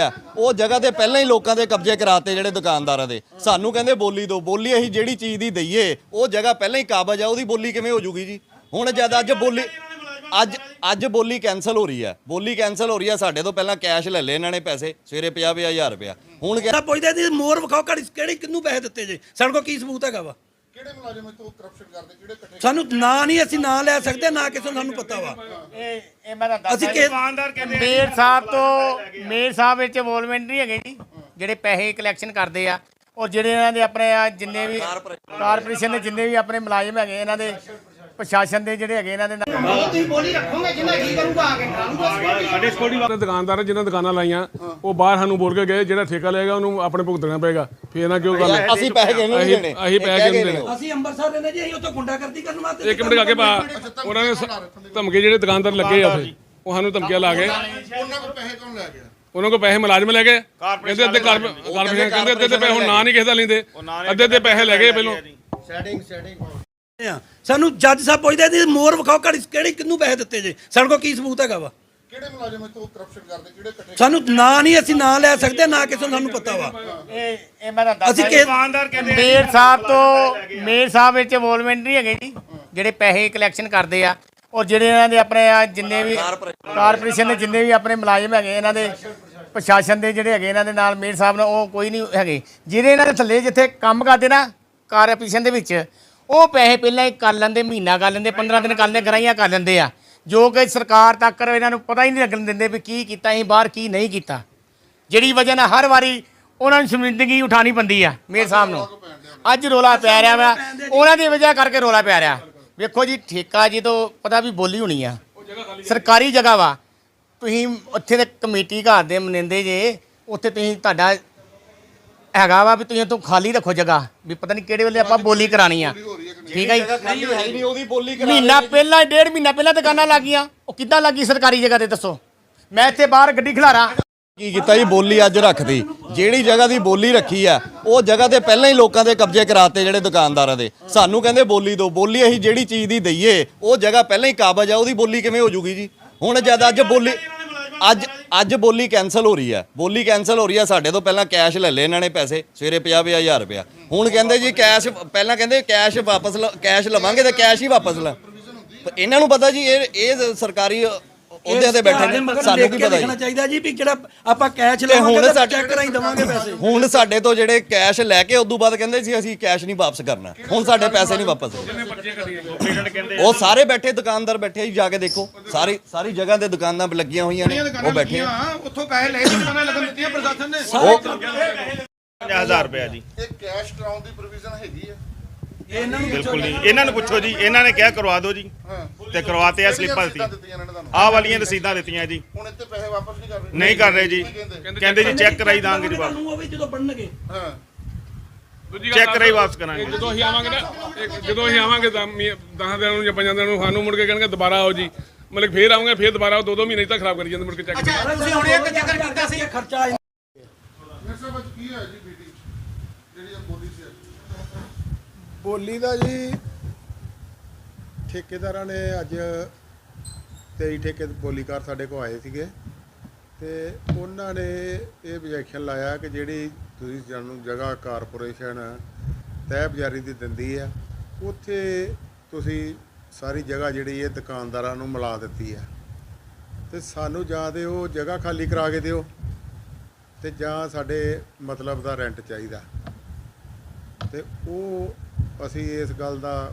ਆ। ਉਹ ਜਗ੍ਹਾ ਤੇ ਪਹਿਲਾਂ ਹੀ ਲੋਕਾਂ ਦੇ ਕਬਜ਼ੇ ਕਰਾਤੇ ਜਿਹੜੇ ਦੁਕਾਨਦਾਰਾਂ ਦੇ। ਸਾਨੂੰ ਕਹਿੰਦੇ ਬੋਲੀ ਦੋ, ਬੋਲੀ ਅਸੀਂ ਜਿਹੜੀ ਚੀਜ਼ ਦੀ ਦਈਏ, ਉਹ ਜਗ੍ਹਾ ਪਹਿਲਾਂ ਹੀ ਕਾਬਜ ਆ, ਉਹਦੀ ਬੋਲੀ ਕਿਵੇਂ ਹੋ ਜੂਗੀ ਜੀ? ਹੁਣ ਜਦ ਅੱਜ ਬੋਲੀ, ਅੱਜ ਅੱਜ ਬੋਲੀ ਕੈਨਸਲ ਹੋ ਰਹੀ ਹੈ ਬੋਲੀ ਕੈਨਸਲ ਹੋ ਰਹੀ ਹੈ ਸਾਡੇ ਤੋਂ ਪਹਿਲਾਂ ਕੈਸ਼ ਲੈ ਲਏ ਇਹਨਾਂ ਨੇ ਪੈਸੇ, ਸਵੇਰੇ 50 ਹਜ਼ਾਰ ਰੁਪਇਆ। ਹੁਣ ਕਹਿੰਦੇ ਪੁੱਛਦੇ ਦੀ ਮੋਰ ਵਿਖਾਓ ਕਿਹੜੀ ਕਿੰਨੂੰ ਪੈਸੇ ਦਿੱਤੇ ਜੇ? ਸਾਡੇ ਕੋਲ ਕੀ ਸਬੂਤ ਹੈਗਾ ਵਾ? ਕਿਹੜੇ ਮੁਲਾਜ਼ਮ ਤੋਂ ਕਰਪਸ਼ਨ ਕਰਦੇ ਕਿਹੜੇ ਇਕੱਠੇ ਸਾਨੂੰ ਨਾਂ ਨਹੀਂ ਅਸੀਂ ਨਾਂ ਲੈ ਸਕਦੇ ਨਾ ਕਿਸੇ ਨੂੰ ਸਾਨੂੰ ਪਤਾ ਵਾ। ਇਹ ਇਹ ਮੈਂ ਤਾਂ ਅਸੀਂ ਦੱਸਦਾ ਕਿ- ਦੁਕਾਨਦਾਰ ਕਹਿੰਦੇ ਮੇਰ ਸਾਹਿਬ ਤੋਂ ਮੇਰ ਸਾਹਿਬ ਵਿੱਚ ਇਨਵੋਲਵਮੈਂਟ ਨਹੀਂ ਹੈਗੇ ਜੀ ਜਿਹੜੇ ਪੈਸੇ ਕਲੈਕਸ਼ਨ ਕਰਦੇ ਆ। ਔਰ ਜਿਹੜੇ ਇਹਨਾਂ ਦੇ ਆਪਣੇ ਆ ਜਿੰਨੇ ਵੀ ਕਾਰਪੋਰੇਸ਼ਨ ਦੇ ਜਿੰਨੇ ਵੀ ਆਪਣੇ ਮੁਲਾਜ਼ਮ ਹੈਗੇ ਇਹਨਾਂ ਦੇ ਪ੍ਰਸ਼ਾਸਨ ਦੇ ਜਿਹੜੇ ਹੈਗੇ ਇਹਨਾਂ ਦੇ ਨਾਲ। ਜਿਹੜੇ ਦੁਕਾਨਦਾਰ ਆ, ਜਿਨ੍ਹਾਂ ਦੁਕਾਨਾਂ ਲਾਈਆਂ ਉਹ ਬਾਹਰ ਸਾਨੂੰ ਬੋਲ ਕੇ ਗਏ ਜਿਹੜਾ ਠੇਕਾ ਲਏਗਾ ਉਹਨੂੰ ਆਪਣੇ ਭੁਗਤਣਾ ਪਏਗਾ। ਫੇਰ ਨਾ ਕਿਉਂ ਗੱਲ ਅਸੀਂ ਪੈਸੇ ਕਿਹਨੂੰ ਨਹੀਂ ਦੇਣੇ। ਅਸੀਂ ਪੈਸੇ ਕਿਉਂ ਦੇਣੇ। ਅਸੀਂ ਅੰਮ੍ਰਿਤਸਰ ਰਹਿੰਦੇ ਜੀ ਅਸੀਂ ਉੱਥੇ ਗੁੰਡਾਗਰਦੀ ਕਰਨ ਵਾਸਤੇ ਇੱਕ ਮਿੰਟ ਕਰਕੇ ਪਾ ਉਹਨਾਂ ਨੇ ਧਮਕੇ ਜਿਹੜੇ ਦੁਕਾਨਦਾਰ ਲੱਗੇ ਆ ਉੱਥੇ ਉਹ ਸਾਨੂੰ ਧਮਕੀਆਂ ਲਾ ਗਏ ਉਹਨਾਂ ਕੋਲ ਪੈਸੇ ਕੌਣ ਲੈ ਗਿਆ? ਉਹਨਾਂ ਕੋਲ ਪੈਸੇ ਮੁਲਾਜ਼ਮ ਲੈ ਗਏ। ਕਹਿੰਦੇ ਅੱਧੇ ਕਾਰਪੋਰੇਸ਼ਨ ਕਹਿੰਦੇ ਅੱਧੇ ਤੇ ਪੈਸੇ ਹੁਣ ਨਾ ਨਹੀਂ ਕਿਸੇ ਦਾ ਲੈਂਦੇ। ਅੱਧੇ ਤੇ ਪੈਸੇ ਲੈ ਗਏ ਪਹਿਲੋਂ। ਆ। ਸਾਨੂੰ ਜੱਜ ਸਾਹਿਬ ਪੁੱਛਦੇ ਦੀ ਮੋਰ ਵਿਖਾਓ ਘੜੀ ਕਿਹੜੀ ਕਿੰਨੂੰ ਪੈਸੇ ਦਿੱਤੇ ਜੇ? ਸਾਡੇ ਕੋਲ ਕੀ ਸਬੂਤ ਹੈਗਾ ਵਾ? ਕਿਹੜੇ ਮੁਲਾਜ਼ਮ ਤੋਂ ਕਰਪਸ਼ਨ ਕਰਦੇ? ਕਿਹੜੇ ਇਕੱਠੇ ਸਾਨੂੰ ਨਾਂ ਨਹੀਂ ਅਸੀਂ ਨਾਂ ਲੈ ਸਕਦੇ ਨਾ ਕਿਸੇ ਨੂੰ ਸਾਨੂੰ ਪਤਾ ਵਾ। ਇਹ ਇਹ ਮੈਂ ਤਾਂ ਦੱਸਦਾ ਅਸੀਂ ਕਿ- ਦੁਕਾਨਦਾਰ ਕਹਿੰਦੇ ਮੇਰ ਸਾਹਿਬ ਤੋਂ ਮੇਰ ਸਾਹਿਬ ਵਿੱਚ ਇਨਵੋਲਵਮੈਂਟ ਨਹੀਂ ਹੈਗੇ ਜੀ ਜਿਹੜੇ ਪੈਸੇ ਕਲੈਕਸ਼ਨ ਕਰਦੇ ਆ। ਔਰ ਜਿਹੜੇ ਇਹਨਾਂ ਦੇ ਆਪਣੇ ਆ ਜਿੰਨੇ ਵੀ ਕਾਰਪੋਰੇਸ਼ਨ ਦੇ ਜਿੰਨੇ ਵੀ ਆਪਣੇ ਮੁਲਾਜ਼ਮ ਹੈਗੇ ਇਹਨਾਂ ਦੇ ਪ੍ਰਸ਼ਾਸਨ ਦੇ ਜਿਹੜੇ ਹੈਗੇ ਇਹਨਾਂ ਦੇ ਨਾਲ ਮੇਰ ਸਾਹਿਬ ਨਾਲ ਉਹ ਕੋਈ ਨਹੀਂ ਹੈਗੇ। ਜਿਹੜੇ ਇਹਨਾਂ ਦੇ ਥੱਲੇ ਜਿੱਥੇ ਕੰਮ ਕਰਦੇ ਨਾ ਕਾਰਪੋਰੇਸ਼ਨ ਦੇ ਵਿੱਚ ਉਹ ਪੈਸੇ ਪਹਿਲਾਂ ਹੀ ਕਰ ਲੈਂਦੇ ਮਹੀਨਾ ਕਰ ਲੈਂਦੇ 15 ਦਿਨ ਕਰ ਲੈਂਦੇ ਗਰਾਈਆਂ ਕਰ ਲੈਂਦੇ ਆ। ਜੋ ਕਿ ਸਰਕਾਰ ਤੱਕ ਇਹਨਾਂ ਨੂੰ ਪਤਾ ਹੀ ਨਹੀਂ ਲੱਗਣ ਦਿੰਦੇ ਵੀ ਕੀ ਕੀਤਾ ਅਸੀਂ ਬਾਹਰ ਕੀ ਨਹੀਂ ਕੀਤਾ। ਜਿਹੜੀ ਵਜ੍ਹਾ ਨਾਲ ਹਰ ਵਾਰੀ ਉਹਨਾਂ ਨੂੰ ਸ਼ਰਮਿੰਦਗੀ ਉਠਾਣੀ ਪੈਂਦੀ ਆ ਮੇਰ ਸਾਹਿਬ ਨੂੰ ਅੱਜ ਰੋਲਾ ਪੈ ਰਿਹਾ ਵਾ। ਉਹਨਾਂ ਦੀ ਵਜ੍ਹਾ ਕਰਕੇ ਰੋਲਾ ਪੈ ਰਿਹਾ। ਵੇਖੋ ਜੀ ਠੇਕਾ ਜਦੋਂ ਪਤਾ ਵੀ ਬੋਲੀ ਹੋਣੀ ਆ। ਸਰਕਾਰੀ ਜਗ੍ਹਾ ਵਾ। ਤੁਸੀਂ ਉੱਥੇ ਦੇ ਕਮੇਟੀ ਘਰ ਦੇ ਮਨਿੰਦੇ ਜੇ ਉੱਥੇ ਤੁਸੀਂ ਤੁਹਾਡਾ ਹੈਗਾ ਵਾ ਵੀ ਤੁਸੀਂ ਤੋਂ ਖਾਲੀ ਰੱਖੋ ਜਗ੍ਹਾ ਵੀ ਪਤਾ ਨਹੀਂ ਕਿਹੜੇ ਵੇਲੇ ਆਪਾਂ ਬੋਲੀ ਕਰਾਣੀ ਆ। ਠੀਕ ਹੈ ਜੀ? ਖਾਲੀ ਹੈ ਹੀ ਨਹੀਂ ਉਹਦੀ ਬੋਲੀ ਕਰਾ ਮਹੀਨਾ ਪਹਿਲਾਂ ਡੇਢ ਮਹੀਨਾ ਪਹਿਲਾਂ ਦੁਕਾਨਾਂ ਲੱਗੀਆਂ। ਉਹ ਕਿੱਦਾਂ ਲੱਗੀ ਸਰਕਾਰੀ ਜਗ੍ਹਾ ਤੇ ਦੱਸੋ? ਮੈਂ ਇੱਥੇ ਬਾਹਰ ਗੱਡੀ ਖਿਲਾਰਾਂ। ਕੀ ਕੀਤਾ ਜੀ? ਬੋਲੀ ਅੱਜ ਰੱਖਦੀ ਜਿਹੜੀ ਜਗ੍ਹਾ ਦੀ ਬੋਲੀ ਰੱਖੀ ਆ ਉਹ ਜਗ੍ਹਾ ਤੇ ਪਹਿਲਾਂ ਹੀ ਲੋਕਾਂ ਦੇ ਕਬਜ਼ੇ ਕਰਾਤੇ ਜਿਹੜੇ ਦੁਕਾਨਦਾਰਾਂ ਦੇ। ਸਾਨੂੰ ਕਹਿੰਦੇ ਬੋਲੀ ਦੋ ਬੋਲੀ ਅਸੀਂ ਜਿਹੜੀ ਚੀਜ਼ ਦੀ ਦਈਏ ਉਹ ਜਗ੍ਹਾ ਪਹਿਲਾਂ ਹੀ ਕਾਬਜ ਆ ਉਹਦੀ ਬੋਲੀ ਕਿਵੇਂ ਹੋ ਜੂਗੀ ਜੀ? ਹੁਣ ਜਦ ਅੱਜ ਬੋਲੀ ਅੱਜ ਅੱਜ ਬੋਲੀ ਕੈਨਸਲ ਹੋ ਰਹੀ ਹੈ। ਬੋਲੀ ਕੈਨਸਲ ਹੋ ਰਹੀ ਹੈ, ਸਾਡੇ ਤੋਂ ਪਹਿਲਾਂ ਕੈਸ਼ ਲੈ ਲਏ ਇਹਨਾਂ ਨੇ ਪੈਸੇ, ਸਵੇਰੇ 50 ਹਜ਼ਾਰ ਰੁਪਇਆ। ਹੁਣ ਕਹਿੰਦੇ ਜੀ ਕੈਸ਼ ਪਹਿਲਾਂ ਕਹਿੰਦੇ ਕੈਸ਼ ਵਾਪਸ ਲ- ਕੈਸ਼ ਲਵਾਂਗੇ ਤੇ ਕੈਸ਼ ਹੀ ਵਾਪਸ ਲੈ। ਇਹਨਾਂ ਨੂੰ ਪਤਾ ਜੀ, ਇਹ ਇਹ ਸਰਕਾਰੀ ਉਹਦੇ ਤੇ ਬੈਠੇ ਨੇ ਸਾਨੂੰ ਕੀ ਪਤਾ ਜੀ? ਚਾਹੀਦਾ ਜੀ ਵੀ ਜਿਹੜਾ ਆਪਾਂ ਕੈਸ਼ ਤੇ ਹੁਣ ਲਵਾਂਗੇ ਤਾਂ ਸਾਡੇ- ਚੈੱਕ ਕਰਾਈ ਦਵਾਂਗੇ ਪੈਸੇ। ਹੁਣ ਸਾਡੇ ਤੋਂ ਜਿਹੜੇ ਕੈਸ਼ ਲੈ ਕੇ ਉਦੋਂ ਬਾਅਦ ਕਹਿੰਦੇ ਸੀ ਅਸੀਂ ਕੈਸ਼ ਨਹੀਂ ਵਾਪਸ ਕਰਨਾ। ਹੁਣ ਸਾਡੇ ਪੈਸੇ ਨਹੀਂ ਵਾਪਸ ਉਹ ਸਾਰੇ ਬੈਠੇ ਦੁਕਾਨਦਾਰ ਬੈਠੇ ਜੀ ਜਾ ਕੇ ਦੇਖੋ। ਸਾਰੀ ਸਾਰੀ ਜਗ੍ਹਾ ਤੇ ਦੁਕਾਨਾਂ ਲੱਗੀਆਂ ਹੋਈਆਂ ਨੇ ਉਹ ਬੈਠੇ ਆ। ਉੱਥੋਂ ਪੈਸੇ ਲੈ ਕੇ ਦੁਕਾਨਾਂ ਲੱਗਣ ਦਿੱਤੀਆਂ ਪ੍ਰਸ਼ਾਸਨ ਨੇ। ਉਹ 50000 ਰੁਪਇਆ ਜੀ। ਇਹ ਕੈਸ਼ ਕਰਾਉਣ ਦੀ ਪ੍ਰੋਵੀਜ਼ਨ ਹੈਗੀ ਹੈ ਇਹਨਾਂ ਨੂੰ ਬਿਲਕੁਲ ਨਹੀਂ ਇਹਨਾਂ ਨੂੰ ਪੁੱਛੋ ਜੀ। ਇਹਨਾਂ ਨੇ ਕਿਹਾ ਕਰਵਾ ਦਿਓ ਜੀ। ਤੇ ਕਰਵਾਤੇ ਆ ਸਲਿੱਪਾਂ ਦਿੱਤੀਆਂ ਆਹ ਵਾਲੀਆਂ ਰਸੀਦਾਂ ਦਿੱਤੀਆਂ ਜੀ। ਹੁਣ ਇੱਥੇ ਪੈਸੇ ਵਾਪਸ ਨਹੀਂ ਕਰ ਰਹੇ। ਨਹੀਂ ਕਰ ਰਹੇ ਜੀ। ਕਹਿੰਦੇ? ਜੀ ਚੈੱਕ ਕਰਾਈ ਦਾਂਗੇ ਜੀ ਵਾਪਸ ਤੁਹਾਨੂੰ ਉਹ ਵੀ ਜਦੋਂ ਬਣਨਗੇ। ਹਾਂ। ਦੂਜੀ ਚੈੱਕ ਕਰਾਈ ਵਾਪਸ ਕਰਾਂਗੇ। ਇਹ ਜਦੋਂ ਅਸੀਂ ਆਵਾਂਗੇ ਨਾ ਜਦੋਂ ਅਸੀਂ ਆਵਾਂਗੇ ਤਾਂ 10 ਦਿਨਾਂ ਨੂੰ ਜਾਂ 5 ਦਿਨਾਂ ਨੂੰ ਸਾਨੂੰ ਮੁੜ ਕੇ ਕਹਿਣਗੇ ਦੁਬਾਰਾ ਆਓ ਜੀ। ਮਤਲਬ ਫੇਰ ਆਉਂਗੇ ਫੇਰ ਦੁਬਾਰਾ ਆਓ। ਦੋ ਦੋ ਮਹੀਨੇ ਤੱਕ ਖਰਾਬ ਕਰੀ ਜਾਂਦੇ ਮੁੜ ਕੇ ਚੈੱਕ ਤੁਸੀਂ ਹੁਣ ਇੱਕ ਚੱਕਰ ਕੀਤਾ ਸੀ। ਖਰਚਾ ਮੇਰੇ ਸਾਹਿਬ ਅੱਜ ਕੀ ਹੈ ਜੀ ਮੀਟਿੰਗ ਜਿਹੜੀ ਇਹ ਬੋਲੀ ਸੀ ਅੱਜ? ਬੋਲੀ ਦਾ ਜੀ ਠੇਕੇਦਾਰਾਂ ਨੇ ਅੱਜ 23 ਠੇਕੇ ਬੋਲੀਕਾਰ ਸਾਡੇ ਕੋਲ ਆਏ ਸੀਗੇ ਤੇ ਉਹਨਾਂ ਨੇ ਇਹ objection ਲਾਇਆ ਕਿ ਜਿਹੜੀ ਤੁਸੀਂ ਸਾਨੂੰ ਜਗ੍ਹਾ ਕਾਰਪੋਰੇਸ਼ਨ ਤੈਅ ਬਜ਼ਾਰੀ ਦੀ ਦਿੰਦੀ ਆ, ਉੱਥੇ ਤੁਸੀਂ ਸਾਰੀ ਜਗ੍ਹਾ ਜਿਹੜੀ ਇਹ ਦੁਕਾਨਦਾਰਾਂ ਨੂੰ ਮਿਲਾ ਦਿੱਤੀ ਆ। ਤੇ ਸਾਨੂੰ ਜਾਂ ਤੇ ਉਹ ਜਗ੍ਹਾ ਖਾਲੀ ਕਰਾ ਕੇ ਦਿਓ ਤੇ ਜਾਂ ਸਾਡੇ ਮਤਲਬ ਦਾ ਰੈਂਟ ਚਾਹੀਦਾ। ਤੇ ਉਹ ਅਸੀਂ ਇਸ ਗੱਲ ਦਾ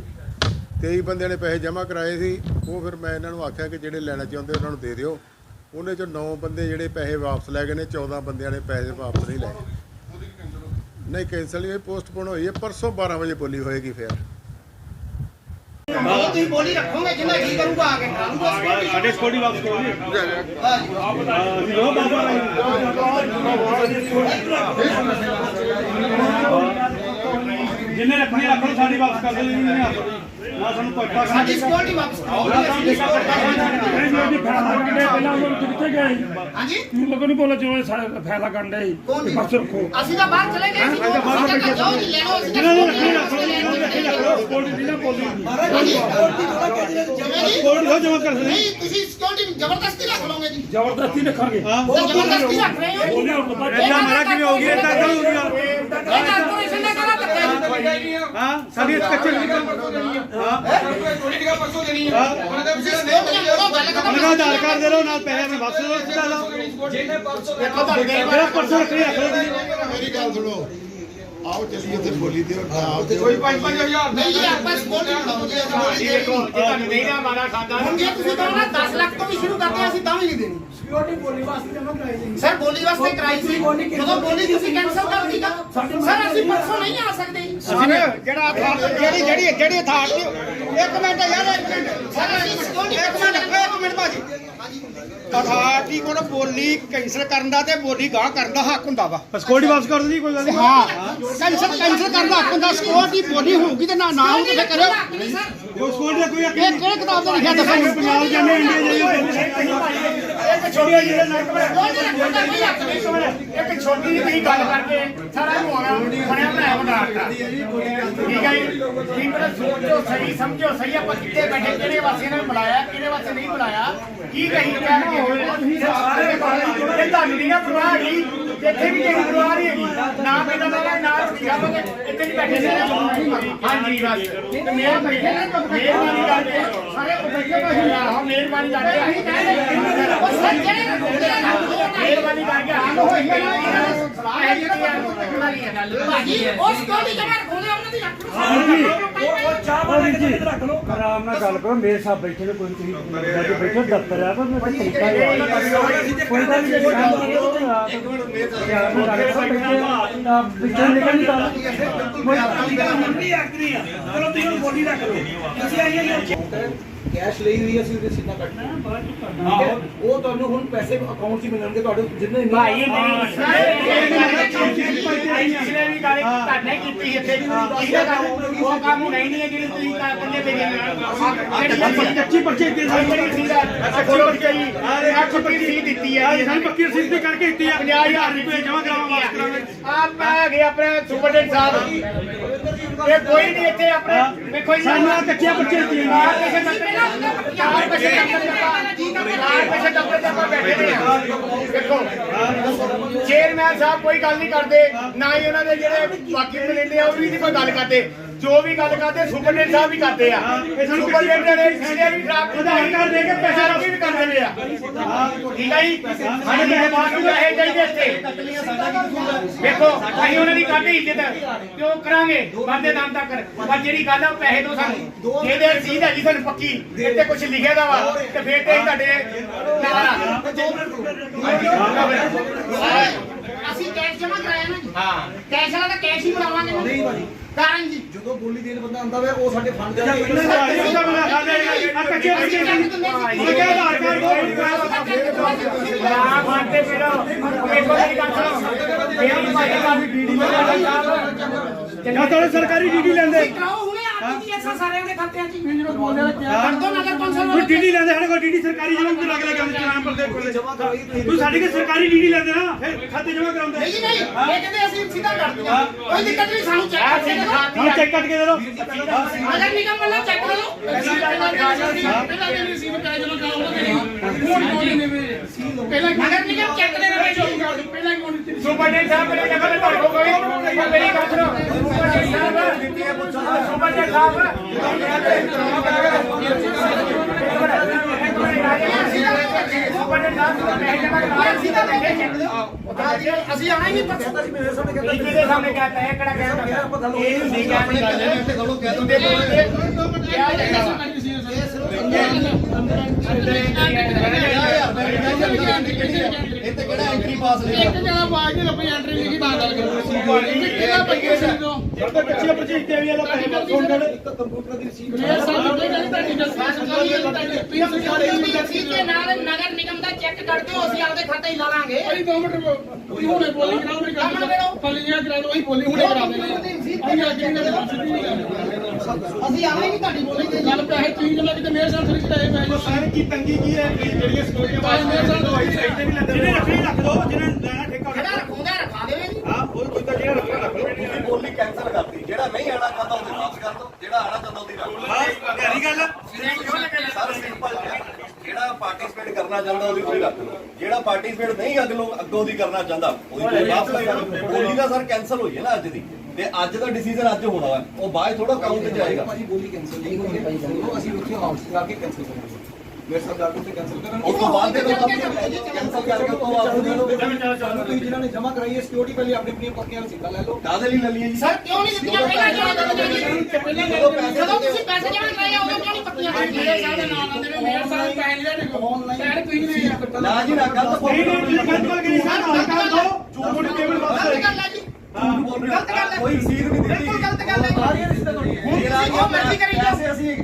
23 ਬੰਦਿਆਂ ਨੇ ਪੈਸੇ ਜਮ੍ਹਾਂ ਕਰਾਏ ਸੀ ਉਹ ਫਿਰ ਮੈਂ ਇਹਨਾਂ ਨੂੰ ਆਖਿਆ ਕਿ ਜਿਹੜੇ ਲੈਣਾ ਚਾਹੁੰਦੇ ਉਹਨਾਂ ਨੂੰ ਦੇ ਦਿਓ। ਉਹਨੇ ਚੋਂ 9 ਬੰਦੇ ਜਿਹੜੇ ਪੈਸੇ ਵਾਪਸ ਲੈ ਗਏ ਨੇ 14 ਬੰਦਿਆਂ ਨੇ ਪੈਸੇ ਵਾਪਸ ਨਹੀਂ ਲਏ। ਨਹੀਂ ਕੈਂਸਲ ਨਹੀਂ ਹੋਈ ਪੋਸਟਪੋਨ ਹੋਈ ਹੈ। ਪਰਸੋਂ 12 ਵਜੇ ਬੋਲੀ ਹੋਏਗੀ ਫਿਰ। ਉਹ ਤੁਸੀਂ ਬੋਲੀ ਰੱਖੋਗੇ ਜਿੰਨਾ ਜੀ ਕਰੂਗਾ ਆ ਕੇ ਕਰਾਂਗਾ ਸਾਡੇ ਸਕੋਡੀ ਵਾਪਸ ਕਰੋ ਜੀ। ਜਿੰਨੇ ਰੱਖਣੀ ਰੱਖ ਲਓ ਸਾਡੀ ਵਾਪਸ ਕਰ ਦਿਓ ਜੀ ਨਾ ਸਾਨੂੰ ਪੱਟਾ ਸਾਡੀ ਸਿਕਿਉਰਿਟੀ ਵਾਪਸ ਕਰਾਓ ਅਸੀਂ ਹਾਂਜੀ ਤੂੰ ਲੋਕਾਂ ਨੂੰ ਬੋਲਾ ਜੋ ਸਾਰਾ ਫੈਲਾ ਕਰਨ ਦੇ ਕੌਣ ਜੀ? ਬਸ ਰੱਖੋ ਅਸੀਂ ਤਾਂ ਬਾਹਰ ਚਲੇ ਗਏ ਸੀ ਅਸੀਂ ਤਾਂ ਜਾਓ ਜੀ ਲੈਣੋ ਅਸੀਂ ਤਾਂ ਬੋਲੀ ਨਾ ਬੋਲੀ ਹਾਂਜੀ ਜਿਵੇਂ ਕੋਡ ਹੋ? ਜਮਾ ਕਰ ਜੀ ਨਹੀਂ ਤੁਸੀਂ ਸਿਕਿਉਰਿਟੀ ਜ਼ਬਰਦਸਤੀ ਰੱਖ ਲਓਗੇ ਜੀ ਜ਼ਬਰਦਸਤੀ ਰੱਖਾਂਗੇ ਜ਼ਬਰਦਸਤੀ ਰੱਖ ਰਹੇ ਹੋ ਬੋਲਿਆ ਇਹਦਾ ਮਾਰਾ ਕਿਵੇਂ ਹੋ ਗਿਆ ਕਿਉਂ ਹੋ ਗਿਆ ਹਾਂ ਸਾਡੀ ਕੱਚੇ ਉਹ ਗੱਲ ਖਤਮ ਉਹਨਾਂ ਦਾ ਆਧਾਰ ਕਾਰਡ ਦੇ ਲਓ ਨਾਲ ਪੈਸੇ ਆਪਣੇ ਵਾਪਸ ਲਓ ਸਿੱਧਾ ਲਓ ਦੇਖੋ ਤੁਹਾਡੇ ਮੇਰਾ ਪਰਸੋਂ ਰੱਖਣੀ ਰੱਖ ਲਓ ਤੁਸੀਂ ਮੇਰੀ ਗੱਲ ਸੁਣੋ। ਆਓ ਚੱਲੀਏ ਤੇ ਬੋਲੀ ਤੇ ਆਓ। ਤੇ ਨਹੀਂ ਜੀ ਆਪਾਂ ਸਿਕਿਉਰਿਟੀ ਬਣਾਓ ਜੀ ਅਸੀਂ ਬੋਲੀ ਦੇ ਦੇਖੋ ਜੇ ਤੁਹਾਨੂੰ ਨਹੀਂ ਨਾ ਮਾਨਾ ਖਾਂਦਾ। ਹੁਣ ਜੇ ਤੁਸੀਂ ਕਹੋ 10 ਲੱਖ ਤੋਂ ਵੀ ਸ਼ੁਰੂ ਕਰਦੇ ਅਸੀਂ ਤਾਂ ਵੀ ਨਹੀਂ ਦੇਣੀ। ਸਿਕਿਉਰਿਟੀ ਬੋਲੀ ਵਾਸਤੇ ਜਮਾ ਕਰਾਈ ਸੀ। ਸਰ ਬੋਲੀ ਵਾਸਤੇ ਕਰਾਈ ਸੀ। ਜਦੋਂ ਬੋਲੀ ਤੁਸੀਂ ਕੈਨਸਲ ਕਰ ਦਿੱਤੀ ਤਾਂ ਸਰ ਅਸੀਂ ਪਰਸੋਂ ਨਹੀਂ ਆ ਸਕਦੇ। ਜਿਹੜਾ ਜਿਹੜੀ ਜਿਹੜੀ ਜਿਹੜੀ ਅਥਾਰਟੀ ਇੱਕ ਮਿੰਟ ਯਾਰ ਇੱਕ ਮਿੰਟ। ਸਰ ਅਸੀਂ ਇੱਕ ਮਿੰਟ ਇੱਕ ਮਿੰਟ ਭਾਜੀ। ਅਥਾਰਟੀ ਕੋਲ ਬੋਲੀ ਕੈਂਸਲ ਕਰਨ ਦਾ ਤੇ ਬੋਲੀ ਗਾਹ ਕਰਨ ਦਾ ਹੱਕ ਹੁੰਦਾ ਵਾ। ਸਕੋਡੀ ਵਾਪਸ ਕਰ ਜੀ ਕੋਈ ਗੱਲ ਨਹੀਂ ਹਾਂ। ਕੈਂਸਲ ਕੈਂਸਲ ਕਰਨ ਦਾ ਹੱਕ ਹੁੰਦਾ ਸਿਕਿਉਰਿਟੀ ਬੋਲੀ ਹੋਊਗੀ ਤੇ ਨਾ ਨਾ ਹੋਊਗੀ ਤੇ ਕਰਿਓ। ਕੋਈ ਸਕੋਡੀ ਦਾ ਕੋਈ ਇਹ ਕਿਹੜੇ ਕਿਤਾਬ ਦਾ ਲਿਖਿਆ ਦੱਸੋ? ਪੰਜਾਬ ਜਾਂਦੇ ਇੰਡੀਆ ਜਾਈਏ ਇੱਕ ਛੋਟੀ ਜਿਹੀ ਤੁਸੀਂ ਗੱਲ ਕਰਕੇ ਸਾਰਾ ਨੂੰ ਆਉਣਾ ਬਣਿਆ ਬਣਾਇਆ ਬਣਾਤਾ ਠੀਕ ਹੈ ਜੀ? ਤੁਸੀਂ ਮੇਰਾ ਸੋਚੋ ਸਹੀ ਸਮਝੋ ਸਹੀ ਆਪਾਂ ਕਿੱਥੇ ਬੈਠੇ ਕਿਹੜੇ ਵਾਸਤੇ ਨੇ ਬੁਲਾਇਆ ਕਿਹੜੇ ਵਾਸਤੇ ਨਹੀਂ ਬੁਲਾਇਆ ਕੀ ਕਹੀ ਕਹਿਣਗੇ ਹੋਏ ਸਾਰੇ ਇਹ ਤੁਹਾਨੂੰ ਨਹੀਂ ਨਾ ਪਰਵਾਹ ਹੈਗੀ ਇੱਥੇ ਵੀ ਤੇਰੀ ਪਰਵਾਹ ਨਹੀਂ ਹੈਗੀ ਨਾ ਦਾ ਨਾ ਇੱਥੇ ਨਹੀਂ ਬੈਠੇ ਹਾਂਜੀ। ਬਸ ਤੇ ਮਿਹਰਬਾਨੀ ਕਰਕੇ ਸਾਰੇ ਬੈਠੇ ਬੈਠੇ ਹਾਂ ਮਿਹਰਬਾਨੀ ਕਰਕੇ ਮਿਹਰਬਾਨੀ ਕਰਕੇ ਹਾਂ ਹੋਈ ਸਲਾਹ ਹੈ ਜੀ ਭਾਜੀ ਉਹ ਸਿਕਿਉਰਿਟੀ ਜਮਾ ਰੱਖੋਗੇ ਉਹਨਾਂ ਦੀ ਰੱਖ ਲਓ ਰੱਖ ਲਓ ਆਰਾਮ ਨਾਲ ਗੱਲ ਕਰੋ ਮੇਰੇ ਸਾਹ ਬੈਠੇ ਨੇ ਕੋਈ ਤੁਸੀਂ ਬੈਠੇ ਦਫ਼ਤਰ ਆ ਪਰ ਮੈਂ ਤਰੀਕਾ ਕੋਈ ਗੱਲ ਨਹੀਂ। ਵਿੱਚੋਂ ਨਿਕਲ ਨਹੀਂ ਤਾਂ ਚਲੋ ਤੁਸੀਂ ਬੋਲੀ ਰੱਖ ਹੈ ਕੈਸ਼ ਲਈ ਹੋਈ ਅਸੀਂ ਉਹਦੇ ਸਿੱਧਾ ਕੱਟਣਾ ਠੀਕ ਹੈ ਉਹ ਤੁਹਾਨੂੰ ਹੁਣ ਪੈਸੇ ਅਕਾਊਂਟ 'ਚ ਮਿਲਣਗੇ ਤੁਹਾਡੇ ਜਿੰਨੇ ਭਾਈ ਪਿਛਲੇ ਵੀ ਗੱਲ ਤੁਹਾਡੇ ਕੀਤੀ ਇੱਥੇ ਇਹਦਾ ਕੰਮ ਉਹ ਕੰਮ ਹੋਣਾ ਹੀ ਨਹੀਂ ਹੈ ਜਿਹੜੀ ਤੁਸੀਂ ਕਰ ਦਿੰਦੇ ਮੇਰੇ ਕੱਚੀ ਪਰਚੀ ਦਿੱਤੀ ਸਾਡੀ ਸੀ ਦਾ ਕੱਚੀ ਪਰਚੀ ਆ ਕੱਚੀ ਸੀ ਦਿੱਤੀ ਹੈ ਸਾਨੂੰ ਪੱਕੀ ਰਸੀਦ ਤੇ ਕਰਕੇ ਦਿੱਤੀ ਹੈ 50000 ਰੁਪਏ ਜਮ੍ਹਾਂ ਕਰਾਉਣ ਵਾਸਤੇ ਆ ਗਏ ਆਪਣੇ ਸੁਪਰਡੈਂਟ ਸਾਹਿਬ ਇਹ ਕੋਈ ਨਹੀਂ ਇੱਥੇ ਆਪਣੇ ਵੇਖੋ ਜੀ ਸਾਨੂੰ ਕੱਚੀਆਂ ਪਰਚੀਆਂ ਦਿੱਤੀਆਂ ਕਿਸੇ ਦਫ਼ਤਰ ਚਾਰ ਪੈਸੇ ਦਫ਼ਤਰ ਚਾਰ ਪੈਸੇ ਦਫ਼ਤਰ ਤੇ ਆਪਾਂ ਬੈਠੇ ਨੇ ਦੇਖੋ ਚੇਅਰਮੈਨ ਸਾਹਿਬ ਕੋਈ ਗੱਲ ਨਹੀਂ ਕਰਦੇ ਨਾ ਹੀ ਉਹਨਾਂ ਦੇ ਜਿਹੜੇ ਬਾਕੀ ਮਲਿੰਡੇ ਆ ਉਹ ਵੀ ਨਹੀਂ ਕੋਈ ਗੱਲ ਕਰਦੇ। ਜੋ ਵੀ ਗੱਲ ਕਰਦੇ ਸੁਪਰਡੈਂਟ ਸਾਹਿਬ ਵੀ ਕਰਦੇ ਆ। ਸੁਪਰਡੈਂਟ ਨੇ ਜਿਹੜੇ ਵੀ ਖਰਾਬ ਉਧਾਰ ਕਰ ਦੇ ਕੇ ਪੈਸੇ ਰੱਖੀ ਵੀ ਕਰਦੇ ਨੇ ਆ। ਠੀਕ ਹੈ ਜੀ? ਸਾਡੇ ਮਹਿਮਾਨ ਨੂੰ ਇਹ ਚਾਹੀਦੇ ਇੱਥੇ। ਵੇਖੋ ਅਸੀਂ ਉਹਨਾਂ ਦੀ ਕਾਹਦੀ ਇੱਜ਼ਤ ਕਿਉਂ ਕਰਾਂਗੇ? ਬੰਦੇ ਦਮ ਤੱਕ। ਪਰ ਜਿਹੜੀ ਗੱਲ ਆ ਪੈਸੇ ਤੋਂ ਸਾਨੂੰ। ਜਿਹਦੇ ਰਸੀਦ ਹੈਗੀ ਸਾਨੂੰ ਪੱਕੀ ਇੱਥੇ ਕੁਝ ਲਿਖਿਆ ਦਾ ਵਾ ਤੇ ਫਿਰ ਤੇ ਤੁਹਾਡੇ ਨਾਲ ਆ। ਅਸੀਂ ਕੈਸ਼ ਜਮਾ ਕਰਾਇਆ ਨਾ ਜੀ। ਹਾਂ। ਕੈਸ਼ ਵਾਲਾ ਤਾਂ ਕੈਸ਼ ਹੀ ਬਣਾਵਾਂਗੇ ਨਾ। ਨਹੀਂ ਭਾਜੀ। ਕਾਰਨ ਜੀ? ਜਦੋਂ ਬੋਲੀ ਦੇਣ ਬੰਦਾ ਆਉਂਦਾ ਵੇ ਉਹ ਸਾਡੇ ਫੰਡ ਦੇ ਨਾ ਗੱਲ ਡੀਡੀ ਜਾਂ ਤੁਹਾਡੇ ਸਰਕਾਰੀ ਡੀਡੀ ਲੈਂਦੇ ਕਰਾਓ ਹੁਣੇ ਆਪ ਦੀ ਐਸਾ ਸਾਰਿਆਂ ਦੇ ਖਾਤਿਆਂ 'ਚ ਮੈਨੂੰ ਬੋਲਦੇ ਰੱਖਿਆ ਕਰ ਦੋ ਨਗਰ ਕੌਂਸਲ ਵਾਲੇ ਡੀਡੀ ਲੈਂਦੇ ਸਾਡੇ ਕੋਲ ਡੀਡੀ ਸਰਕਾਰੀ ਜਮ੍ਹਾਂ ਤੇ ਲੱਗ ਲੱਗ ਚਲਾਨ ਪਰ ਦੇ ਜਮਾ ਕਰਵਾਈ ਤੁਸੀਂ ਤੂੰ ਸਾਡੇ ਕੋਲ ਸਰਕਾਰੀ ਡੀਡੀ ਲੈਂਦੇ ਨਾ ਫਿਰ ਖਾਤੇ ਜਮ੍ਹਾਂ ਕਰਾਉਂਦੇ ਨਹੀਂ ਨਹੀਂ ਇਹ ਕਹਿੰਦੇ ਅਸੀਂ ਸਿੱਧਾ ਕਰ ਦਿਆ ਕੋਈ ਦਿੱਕਤ ਨਹੀਂ ਸਾਨੂੰ ਚੈੱਕ ਕਰਕੇ ਦੇ ਦਿਓ ਹਾਂ ਚੈੱਕ ਕੱਟ ਕੇ ਦੇ ਦੋ ਨਗਰ ਨਿਗਮ ਵੱਲੋਂ ਚੈੱਕ ਕਰੋ ਪਹਿਲਾਂ ਦੇ ਰਸੀਦ ਕਰਾ ਜਮਾ ਕਰਾਉਂਗੇ ਪਹਿਲਾਂ ਨਗਰ ਨਿਗਮ ਚੈੱਕ ਦੇ ਰਹੇ ਜੋ ਪਹਿਲਾਂ ਕਿਉਂ ਨਹੀਂ ਸੁਪਰਡੈਂਟ ਸਾਹਿਬ ਮੇਰੇ ਨਗਰ ਤੁਹਾਡੇ ਕੋਲ ਕੋਈ ਮੇਰੀ ਗੱਲ ਸੁਣੋ ਸੁਪਰਡੈਂਟ ਸਾਹਿਬ ਸੁਪਰਡੈਂਟ ਸਾਹਿਬ ਅਸੀਂ ਆਣਾ ਹੀ ਨਹੀਂ ਪਰ ਕਿਹਦੇ ਸਾਹਮਣੇ ਕਹਤਾ ਹੈ ਕਿਹੜਾ ਕਹਿੰਦਾ ਇਹ ਨਹੀਂ ਕਹਿੰਦੀ ਗੱਲ ਇੱਥੇ ਖੜੋ ਕਹਿ ਦੋ ਕਿਆ ਜਾਏਗਾ ਇੱਥੇ ਕਿਹੜਾ ਐਂਟਰੀ ਪਾਸ ਲਿਖਿਆ ਇੱਕ ਜਗ੍ਹਾ ਬਾਅਦ ਨਹੀਂ ਲੱਭੀ ਐਂਟਰੀ ਲਿਖੀ ਤਾਂ ਗੱਲ ਕਰੋ। ਕਿਹੜਾ ਪਈਏ ਸੀ ਤੋਂ ਸਾਡੇ ਕੱਚੀਆਂ ਪਰਚੀ ਇੱਥੇ ਵੀ ਇਹਦਾ ਪੈਸੇ ਦੇ ਇੱਕ ਕੰਪਿਊਟਰ ਦੀ ਰਸੀਦ ਮੇਰੇ ਸਾਹਮਣੇ ਕੋਈ ਗੱਲ ਤੁਹਾਡੀ ਗੱਲ ਦੇ ਨਾਲ ਨਗਰ ਨਿਗਮ ਦਾ ਚੈੱਕ ਕਰ ਦਿਓ ਅਸੀਂ ਆਪਦੇ ਖਾਤੇ ਹੀ ਲਾ ਲਾਂਗੇ। ਭਾਈ 2 ਮਿੰਟ ਤੁਸੀਂ ਹੁਣੇ ਬੋਲੀ ਕਰਾਓ ਮੇਰੀ ਗੱਲ। ਫਲੀਆਂ ਕਰਾ। ਦਿਓ। ਅਸੀਂ ਬੋਲੀ ਹੁਣੇ ਕਰਾ ਦੇਣੀ ਅਸੀਂ ਅੱਗੇ ਨਹੀਂ ਗੱਲ ਅਸੀਂ ਆਵੇਂ ਨਹੀਂ ਤੁਹਾਡੀ ਬੋਲੀ ਤੇ ਗੱਲ ਪੈਸੇ ਚੀਜ਼ ਲੈ ਕੇ ਤੇ ਮੇਰੇ ਸਾਹ ਸਿਰ ਚੜਾਏ ਪਏ ਸਾਰੇ ਕੀ ਤੰਗੀ ਕੀ ਹੈ? ਜਿਹੜੀਆਂ ਸਟੋਰੀਆਂ ਭਾਈ ਮੇਰੇ ਸਾਹ ਦਵਾਈ ਸਹੀ ਤੇ ਵੀ ਲੈਂਦੇ ਜਿਹਨੇ ਰੱਖੀ ਰੱਖ ਦੋ ਜਿਹਨੇ ਲੈਣਾ ਠੇਕਾ ਜਿਹੜਾ ਰੱਖੂਗਾ ਰਖਾ ਦੇਵੇ ਜੀ। ਹਾਂ ਉਹ ਕੋਈ ਤਾਂ ਜਿਹੜਾ ਰੱਖਣਾ ਰੱਖ ਲਓ। ਤੁਸੀਂ ਬੋਲੀ ਕੈਨਸਲ ਕਰਤੀ। ਜਿਹੜਾ ਨਹੀਂ ਆਣਾ ਚਾਹੁੰਦਾ ਉਹਦੇ ਵਾਪਸ ਕਰ ਦੋ ਜਿਹੜਾ ਆਣਾ ਚਾਹੁੰਦਾ ਉਹਦੀ ਰੱਖ ਲਓ। ਹਾਂ ਗਹਿਰੀ ਗੱਲ ਸਰ ਸਿੰਪਲ ਜਿਹੜਾ ਪਾਰਟਿਸਿਪੇਟ ਕਰਨਾ ਚਾਹੁੰਦਾ ਉਹਦੀ ਕੋਈ ਰੱਖ ਲਓ ਜਿਹੜਾ ਪਾਰਟਿਸਿਪੇਟ ਨਹੀਂ ਅਗਲੋਂ ਅੱਗੋਂ ਦੀ ਕਰਨਾ ਚਾਹੁੰਦਾ ਉਹਦੀ ਵਾਪਸ ਬੋਲੀ ਦਾ ਸਰ ਕੈਨਸਲ ਹੋਈ ਹੈ ਨਾ ਅੱਜ ਦੀ ਤੇ ਅੱਜ ਦਾ ਡਿਸੀਜਨ ਅੱਜ ਹੋਣਾ ਹੈ ਉਹ ਬਾਅਦ ਥੋੜਾ ਕਾਊਂਟ ਚ ਭਾਜੀ ਬੋਲੀ ਕੈਨਸਲ ਨਹੀਂ ਹੋਣੀ ਭਾਈ ਅਸੀਂ ਉੱਥੇ ਹਾਊਸ ਜਾ ਕੇ ਕੈਨਸਲ ਮੇਰੇ ਸਾਹ ਜਾ ਕੇ ਕੈਨਸਲ ਕਰਾਂਗੇ ਉਸ ਤੋਂ ਬਾਅਦ ਦੇ ਕੈਨਸਲ ਕਰਕੇ ਦੇ ਦਿਓ। ਤੁਹਾਨੂੰ ਤੁਸੀਂ ਜਿਨ੍ਹਾਂ ਨੇ ਜਮ੍ਹਾਂ ਕਰਾਈ ਹੈ ਸਿਕਿਉਰਿਟੀ ਪਹਿਲੇ ਆਪਣੀ ਆਪਣੀ ਪੱਕੀਆਂ ਰਸੀਦਾਂ ਲੈ ਲਓ। ਕਾਹਦੇ ਲਈ ਲੈ ਲਈਏ ਜੀ। ਸਰ ਕਿਉਂ ਨਹੀਂ ਦਿੱਤੀਆਂ? ਪਹਿਲਾਂ ਕਰੋ ਜਦੋਂ ਤੁਸੀਂ ਪੈਸੇ ਜਮਾ ਕਰਾਏ ਉਦੋਂ ਕਿਉਂ ਨਹੀਂ ਪੱਕੀਆਂ? ਮੇਰੇ ਸਾਹ ਦੇ ਨਾਲ ਆਉਂਦੇ ਨੇ ਮੇਰੇ ਸਾਹ ਪੈਸੇ ਲੈ ਕੇ ਪੈਸੇ ਤੁਸੀਂ ਨਹੀਂ ਨਾ ਜੀ ਗੱਲ ਤਾਂ ਨਹੀਂ ਨਹੀਂ ਗਲਤ ਕਰ ਗਏ। ਸਰ ਆਧਾਰ ਕਾਰਡ ਦੋ ਵਾਪਸ ਗਲਤ ਗੱਲ ਹੈ ਗਲਤ ਗੱਲ ਹੈ ਕੋਈ ਰਸੀਦ ਨਹੀਂ ਦਿੱਤੀ ਬਿਲਕੁਲ ਗਲਤ ਗੱਲ ਹੈ ਸਾਰੀਆਂ ਰਸੀਦਾਂ ਤੁਹਾਡੀਆਂ ਹੁਣ ਜੋ ਮਰਜ਼ੀ ਕਰੀ ਜਾਓ ਵੈਸੇ ਅਸੀਂ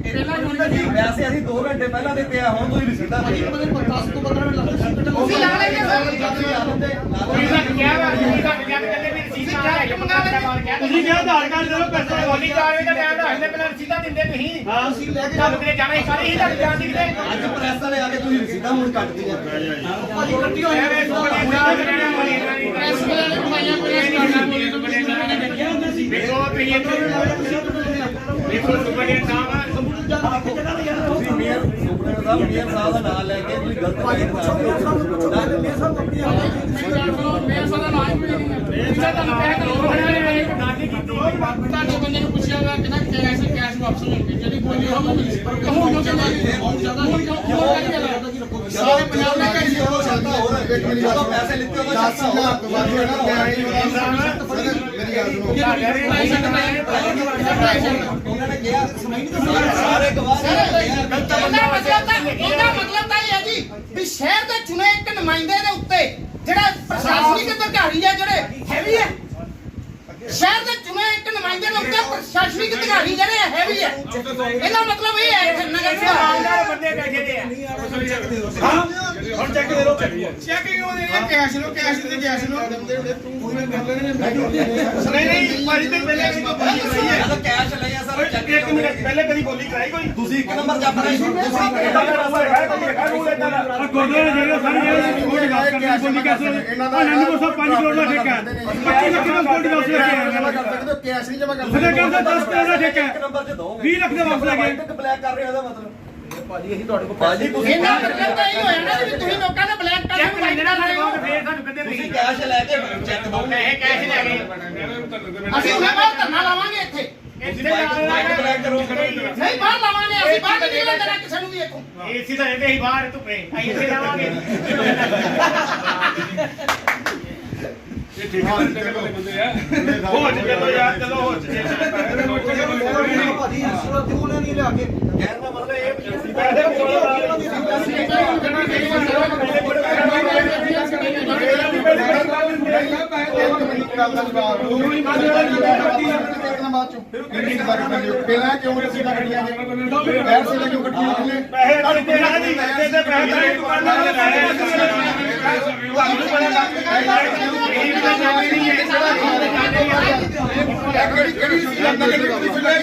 ਵੈਸੇ ਅਸੀਂ 2 ਘੰਟੇ ਪਹਿਲਾਂ ਦਿੱਤੇ ਆ ਹੁਣ ਤੁਸੀਂ ਰਸੀਦਾਂ ਦੇ ਇੱਕ 10 ਤੋਂ 15 ਮਿੰਟ ਲੱਗਦੇ ਤੁਸੀਂ ਲਾ ਲੈਂਦੇ ਤੁਸੀਂ ਸਾਨੂੰ ਕਿਹਾ ਤੁਸੀਂ ਸਾਨੂੰ ਕਿਹਾ ਵੀ ਤੁਸੀਂ ਕਿਹਾ ਆਧਾਰ ਕਾਰਡ ਦੇ ਦਿਓ ਪੈਸੇ ਬੋਲੀ ਕਾਰਵਾਈ ਦਾ ਟਾਈਮ ਤਾਂ ਹਲੇ ਪਹਿਲਾਂ ਰਸੀਦਾਂ ਦਿੰਦੇ ਤੁਸੀਂ। ਹਾਂ। ਤੁਸੀਂ ਲੈ ਕੇ ਤੁਹਾਨੂੰ ਕਿਤੇ ਜਾਣਾ ਹੀ ਸਾਰੇ ਹੀ ਤੁਹਾਨੂੰ ਜਾਣ ਦੀ ਕਿਤੇ ਅੱਜ ਪ੍ਰੈਸ ਵਾਲੇ ਆ ਕੇ ਤੁਸੀਂ ਰਸੀਦਾਂ ਹੁਣ ਕੱਟਦੀਆਂ ਭਾਜੀ ਕੱਟੀ ਹੋਈ ਹੈ ਪ੍ਰੈਸ ਵਾਲਿਆਂ ਨੇ ਕਮਾਈਆਂ ਨਹੀਂ ਕਰਨਾ। ਵੇਖੋ ਤੁਸੀਂ ਇੱਥੇ ਵੇਖੋ ਸੁਪਰਡੈਂਟ ਸਾਹਿਬ ਤੁਸੀਂ ਮੇਅਰ ਸੁਪਰਡੈਂਟ ਸਾਹਿਬ ਮੇਅਰ ਸਾਹਿਬ ਦਾ ਨਾਮ ਲੈ ਕੇ ਤੁਸੀਂ ਗਲਤ ਗਾਈਡ ਕਰ ਰਹੇ ਹੋ ਮੇਰੇ ਸਾਹ ਆਪਣੀ ਮੇਰੇ ਸਾਹ ਦਾ ਨਾਮ ਹੀ ਨਹੀਂ ਹੈ ਜਿਹੜਾ ਤੁਹਾਨੂੰ ਕਹਿ ਕੇ ਲੋਕਾਂ ਨੇ ਨਾਨੀ ਕੀਤੀ ਤੁਹਾਡੇ ਬੰਦੇ ਨੂੰ ਪੁੱਛਿਆ ਵਾ ਕਿ ਨਾ ਕੈਸ਼ ਕੈਸ਼ ਵਾਪਸ ਮਿਲਣਗੇ ਜਿਹੜੀ ਬੋਲੀ ਉਹ ਮਿਲੀ ਸੀ ਪਰ ਕਹੋ ਜੋ ਕਿ ਬਹੁਤ ਜ਼ਿਆਦਾ ਹੁਣ ਕਿਉਂ ਕਿਉਂ ਕਰੀ ਗੱਲ ਸਾਰੇ ਪੰਜਾਬ ਨੇ ਕਹੀ ਉਹ ਸ਼ਰਤਾਂ ਹੋਰ ਜਦੋਂ ਪੈਸੇ ਲਿੱਤੇ ਉਹਦਾ ਸ਼ਰਤਾਂ ਹੋਰ ਮੇਰੀ ਸਾਰੇ ਗਵਾਹ ਮਤਲਬ ਤਾਂ ਇਹਦਾ ਮਤਲਬ ਤਾਂ ਇਹ ਹੈ ਜੀ ਵੀ ਸ਼ਹਿਰ ਦੇ ਚੁਣੇ ਇੱਕ ਨੁਮਾਇੰਦੇ ਦੇ ਉੱਤੇ ਜਿਹੜਾ ਪ੍ਰਸ਼ਾਸਨਿਕ ਅਧਿਕਾਰੀ ਆ ਜਿਹੜੇ ਹੈਵੀ ਹੈ ਸ਼ਹਿਰ ਦੇ ਚੁਣੇ ਇੱਕ ਨੁਮਾਇੰਦੇ ਦੇ ਉੱਤੇ ਪ੍ਰਸ਼ਾਸਨ ਪ੍ਰਸ਼ਾਸਨਿਕ ਅਧਿਕਾਰੀ ਜਿਹੜੇ ਹੈ ਵੀ ਹੈ ਇਹਦਾ ਮਤਲਬ ਇਹ ਹੈ ਕਿ ਨਗਰ ਸਭਾ ਬੰਦੇ ਬੈਠੇ ਦੇ ਆ ਹੁਣ ਚੈੱਕ ਦੇ ਲਓ ਚੈੱਕ ਕਿਉਂ ਦੇ ਰਹੇ ਕੈਸ਼ ਲੋ ਕੈਸ਼ ਦੇ ਕੈਸ਼ ਲੋ ਨਹੀਂ ਨਹੀਂ ਭਾਜੀ ਤੇ ਪਹਿਲੇ ਕਦੀ ਬੋਲੀ ਕਰਾਈ ਹੈ। ਕੈਸ਼ ਲਿਆ ਸਰ ਚੈੱਕ ਇੱਕ ਮਿੰਟ ਪਹਿਲੇ ਕਦੀ ਬੋਲੀ ਕਰਾਈ ਕੋਈ? ਤੁਸੀਂ ਇੱਕ ਨੰਬਰ ਜੱਪ ਰਹੇ ਦਾ ਗੁਰਦੁਆਰੇ ਜਿਹੜੇ ਸਾਰੇ ਜਿਹੜੇ ਉਹ ਗੱਲ ਕਰਦੇ ਨੇ ਬੋਲੀ ਕੈਸੇ ਆਨੰਦਪੁਰ ਸਾਹਿਬ 5 ਕਰੋੜ ਦਾ ਠੇਕਾ ਹੈ। 25 ਲੱਖ ਦਾ ਕੋਟੀ ਵਾਪਸ ਕੈਸ਼ ਨਹੀਂ ਜਮਾ ਕਰ ਉਹਦੇ ਕਹਿੰਦੇ 10 ਕਰੋੜ ਦਾ ਠੇਕਾ ਹੈ। ਨੰਬਰ 'ਚ ਦੋ 20 ਲੱਖ ਦਾ ਵਾਪਸ ਲੈ ਗਏ ਬਲੈਕ ਕਰ ਰਹੇ ਹੋ ਉਹਦਾ ਮਤਲਬ। ਭਾਜੀ ਅਸੀਂ ਤੁਹਾਡੇ ਕੋਲ ਭਾਜੀ ਤੁਸੀਂ ਇਹਦਾ ਮਤਲਬ ਤਾਂ ਇਹ ਹੋਇਆ ਨਾ ਵੀ ਤੁਸੀਂ ਲੋਕਾਂ ਦਾ ਬਲੈਕ ਚੈੱਕ ਪੈਸੇ ਲੈਣੇ ਸਾਡੇ ਕੋਲ ਫੇਰ ਸਾਨੂੰ ਕਹਿੰਦੇ ਤੁਸੀਂ ਕੈਸ਼ ਲੈ ਕੇ ਚੈੱਕ ਦੋ ਪੈਸੇ ਕੈਸ਼ ਲੈ ਗਏ ਅਸੀਂ ਉਹਨੇ ਬਾਹਰ ਧਰਨਾ ਲਾਵਾਂਗੇ ਇੱਥੇ। ਇੱਥੇ ਬਲੈਕ ਕਰੋ। ਨਹੀਂ ਬਾਹਰ ਲਾਵਾਂਗੇ ਅਸੀਂ ਬਾਹਰ ਨਹੀਂ ਨਿਕਲਣ ਕਿਸੇ ਨੂੰ ਵੀ ਇੱਥੋਂ। ਏਸੀ ਤਾਂ ਇਹਦੇ ਹੀ ਬਾਹਰ ਧੁੱਪੇ। ਅਸੀਂ ਇੱਥੇ ਲਾਵਾਂਗੇ। ਇਹ ਠੇਕੇਦਾਰ ਦੇ ਬੰਦੇ ਆ ਹੋ ਚ ਚਲੋ ਯਾਰ ਚਲੋ ਹੋ ਚ ਭਾਜੀ ਇਨਸ਼ੋਰੈਂਸ ਉਹਨੇ ਨਹੀਂ ਲਿਆ ਕੇ ਕਹਿਣ ਦਾ ਮਤਲਬ ਇਹ ਵੀ ਅਸੀਂ ਪਹਿਲਾਂ ਕਿਉਂ ਅਸੀਂ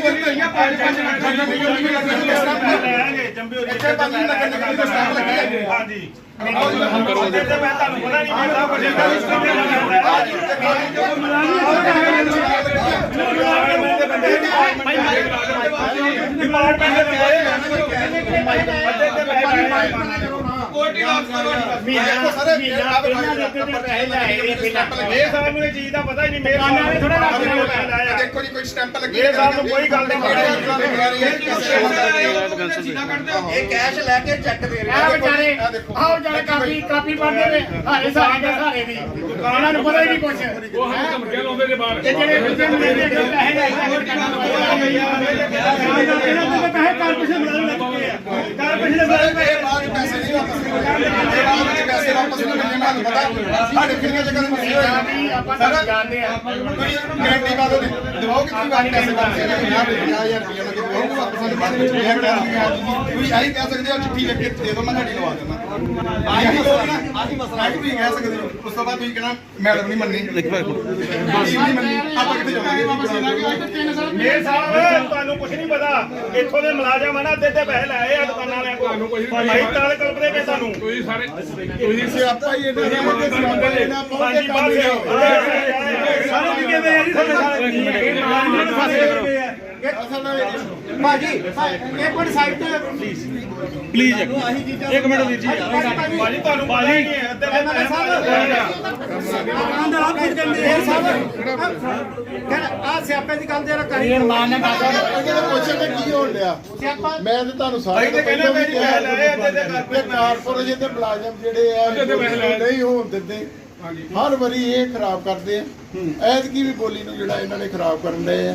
ਗੱਡੀਆਂ ਦੇ ਪੈਰ ਸੇ ਕਿਉਂ ਗੱਡੀਆਂ ਨੇ ਪੈਸੇ ਨਾਲ ਦੇਣਾ ਨਹੀਂ ਦੇ ਦੇ ਪੈਸੇ ਤਾਂ ਦੁਕਾਨਾਂ ਦੇ ਲਾਏ ਤੁਹਾਨੂੰ ਕਿਹੜੀ ਕਿਹੜੀ ਲੈਣਗੇ ਜੰਬੀ ਹੋਰੀ ਇੱਥੇ ਪੰਜ ਨਗਰ ਨਿਗਮ ਦਾ ਸਟਾਫ ਲੱਗਿਆ ਹਾਂਜੀ ਉਹਦੇ ਤੇ ਮੈਂ ਤੁਹਾਨੂੰ ਪਤਾ ਨਹੀਂ ਮੈਂ ਸਭ ਕੁਝ ਡਿਪਾਰਟਮੈਂਟ ਦੇ ਅੱਡੇ ਤੇ ਬੈਠ ਮਹੀਨਾ ਮਹੀਨਾ ਪਹਿਲਾਂ ਦਿੱਤੇ ਤੇ ਪੈਸੇ ਲੈ ਆਏ ਪਹਿਲਾਂ ਇਹ ਸਾਹਿਬ ਨੂੰ ਇਹ ਚੀਜ਼ ਦਾ ਪਤਾ ਹੀ ਨਹੀਂ ਮੇਰੇ ਦੁਕਾਨਾਂ ਨੇ ਥੋੜ੍ਹਾ ਰੱਖ ਲਿਆ ਪੈਸੇ ਦੇਖੋ ਜੀ ਕੋਈ ਸਟੈਂਪ ਲੱਗੀ ਇਹ ਸਾਹਿਬ ਨੂੰ ਕੋਈ ਗੱਲ ਨਹੀਂ ਇਹ ਕੈਸ਼ ਲੈ ਕੇ ਚੈੱਕ ਦੇ ਰਹੇ ਆ। ਵਿਚਾਰੇ ਆਹ ਵਿਚਾਰੇ ਕਾਪੀ ਕਾਪੀ ਪੜਦੇ ਨੇ। ਹਾਰੇ ਸਾਰੇ ਦੇ ਸਾਰੇ ਦੀ। ਇਹਨਾਂ ਨੂੰ ਪਤਾ ਹੀ ਨਹੀਂ ਕੁਛ। ਉਹ ਹਮ ਧਮਕੀਆਂ ਲਾਉਂਦੇ ਨੇ ਬਾਹਰ। ਜਿਹੜੇ ਦੂਜੇ ਨੂੰ ਦੇ ਪੈਸੇ ਲੈ ਕੇ ਦੇ ਪੈਸੇ ਕਾਰਪੋਰੇਸ਼ਨ ਬਣਾ ਲੱਗੇ ਆ ਪਤਾ ਸਾਡੇ ਕਿੰਨੀਆਂ ਜਗ੍ਹਾ ਤੇ ਮਸਲੇ ਹੋਏ ਆਪਾਂ ਜਾਣਦੇ ਆ। ਕੋਈ ਗਾਰੰਟੀ ਬਾਅਦ ਉਹਨੇ ਦਵਾਓ ਕਿ ਤੁਸੀਂ ਬਾਅਦ ਪੈਸੇ ਵਾਪਸ ਕਰਨੇ 50000 ਰੁਪਏ ਲੱਗੇ ਦਵਾਓ ਵਾਪਸ ਸਾਡੇ ਬਾਅਦ ਵਿੱਚ ਇਹ ਕਹਿ ਸਕਦੇ ਹੋ ਚਿੱਠੀ ਲਿਖ ਕੇ ਦੇ ਦਿਓ, ਮੈਂ ਤੁਹਾਡੀ ਲਵਾ ਦਿੰਦਾ। ਆਹੀ ਬੋਲਣਾ ਆਹੀ ਮਸਲਾ ਹੈ ਤੁਸੀਂ ਕਹਿ ਸਕਦੇ ਹੋ ਉਸ ਤੋਂ ਬਾਅਦ ਤੁਸੀਂ ਕਹਿਣਾ ਮੈਡਮ ਨਹੀਂ ਮੰਨੀ ਲਿਖ ਪਾਓ ਨਹੀਂ ਮੰਨੀ ਆਪਾਂ ਕਿੱਥੇ ਜਾਵਾਂਗੇ ਮੇਰੇ ਸਾਹਿਬ ਤੁਹਾਨੂੰ ਕੁਝ ਨਹੀਂ ਪਤਾ ਇੱਥੋਂ ਦੇ ਮੁਲਾਜ਼ਮ ਆ ਨਾ ਅੱਧੇ ਤੇ ਪੈਸੇ ਲਾਏ ਆ ਦੁਕਾਨਾਂ ਵਾਲਿਆਂ ਕੋਲ ਨਹੀਂ ਭਾਈ ਤਾਲ ਕਲਪਦੇ ਪਏ ਤੁਹਾਨੂੰ ਤੁਸੀਂ ਸਾਰੇ ਤੁਸੀਂ ਸਿਆਪਾ ਹੀ ਇਹਨਾਂ ਦੇ ਸਿਆਪਾ ਲੈਣਾ ਹਾਂਜੀ ਬਾਹਰ ਸਾਰੇ ਨਿੱਕੇ ਵੇ ਜੀ ਸਾਡੇ ਸਾਰੇ ਭਾਜੀ ਇੱਕ ਮਿੰਟ ਸਾਈਡ ਤੇ ਪਲੀਜ਼ ਇੱਕ ਮਿੰਟ। ਵੀਰ ਜੀ। ਭਾਜੀ ਤੁਹਾਨੂੰ ਪਤਾ ਹੀ ਨਹੀਂ ਹੈ। ਅੱਧੇ ਤੇ ਪੈਸੇ ਦੁਕਾਨਦਾਰ ਆਪ ਖੁਦ ਕਹਿੰਦੇ ਆ। ਆ ਸਿਆਪੇ ਦੀ ਗੱਲ ਜਰਾ ਕਰੀ। ਮਾਨ ਨੇ ਕਹਾ ਇਹਦਾ ਪੁੱਛਣ ਤੇ ਕੀ ਹੋਣ ਲਿਆ ਮੈਂ ਤੇ ਤੁਹਾਨੂੰ ਸਾਰੇ ਅਸੀਂ ਤੇ ਕਹਿੰਦੇ ਵੀ ਪੈਸੇ ਲਾਏ ਅੱਧੇ ਤੇ ਕਿ ਕਾਰਪੋਰੇਸ਼ਨ ਦੇ ਮੁਲਾਜ਼ਮ ਜਿਹੜੇ ਆ। ਨਹੀਂ ਹੋਣ ਦਿੰਦੇ। ਹਰ ਵਾਰੀ ਇਹ ਖਰਾਬ ਕਰਦੇ ਆ। ਐਤਕੀ ਵੀ ਬੋਲੀ ਨੂੰ ਜਿਹੜਾ ਇਹਨਾਂ ਨੇ ਖਰਾਬ ਕਰਨ ਦੇ ਆ।